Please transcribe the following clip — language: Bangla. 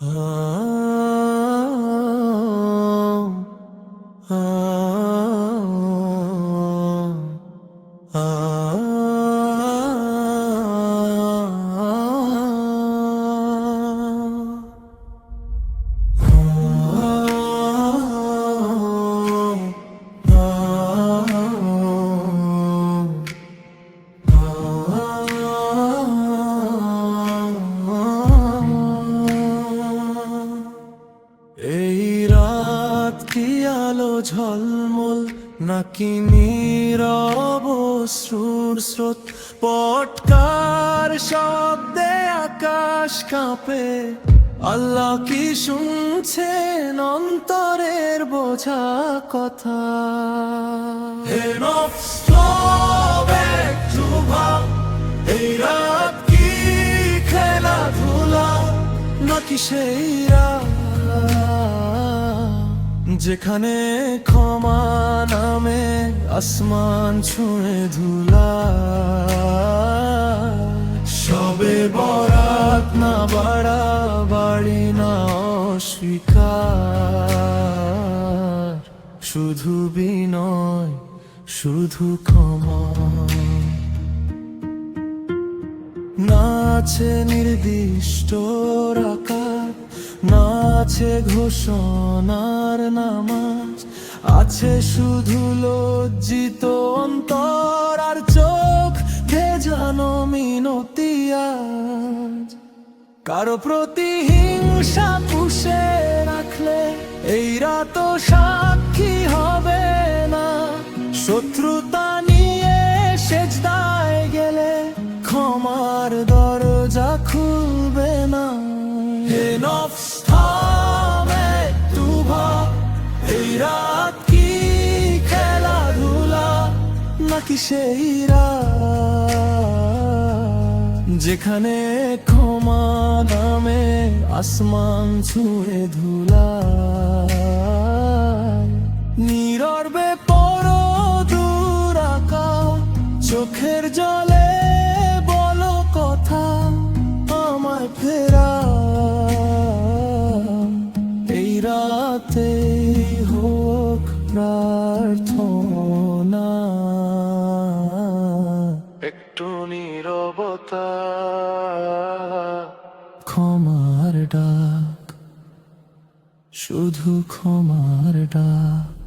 এই রাত কি আলো ঝলমল নাকি নীরব শ্রুর স্রোত? পটকার শব্দে আকাশ কাঁপে। আল্লাহ কি শুনছেন অন্তরের বোঝা কথা? হে নফস, তবে একটু ভাব, এই রাত কি খেলাধুলা? নাকি সেই রাত যেখানে ক্ষমা নামে আসমান ছুঁয়ে ধুলা। সবে বরাত না বাড়া, বাড়ি না অস্বীকার। শুধু বিনয়, শুধু ক্ষমা। নাচে নির্দিষ্ট রাকার আছে ঘোষণার নামাজ, আছে শুধু লজ্জিত অন্তর আর চোখ ভেজানো মিনতি কারও প্রতি হিংসা পুষে রাখলে এই রাত সাক্ষী হবে না। শত্রুতা নিয়ে সেজদায় গেলে ক্ষমার দরজা খুলবে না। হে নফস নাকি সেই যেখানে ক্ষমা নামে আসমান ছুঁয়ে ধুলা নিরর্বে পর দূর আকা চোখের জলে একটু নীরবতা। ক্ষমার ডাক শুধু ক্ষমার ডাক।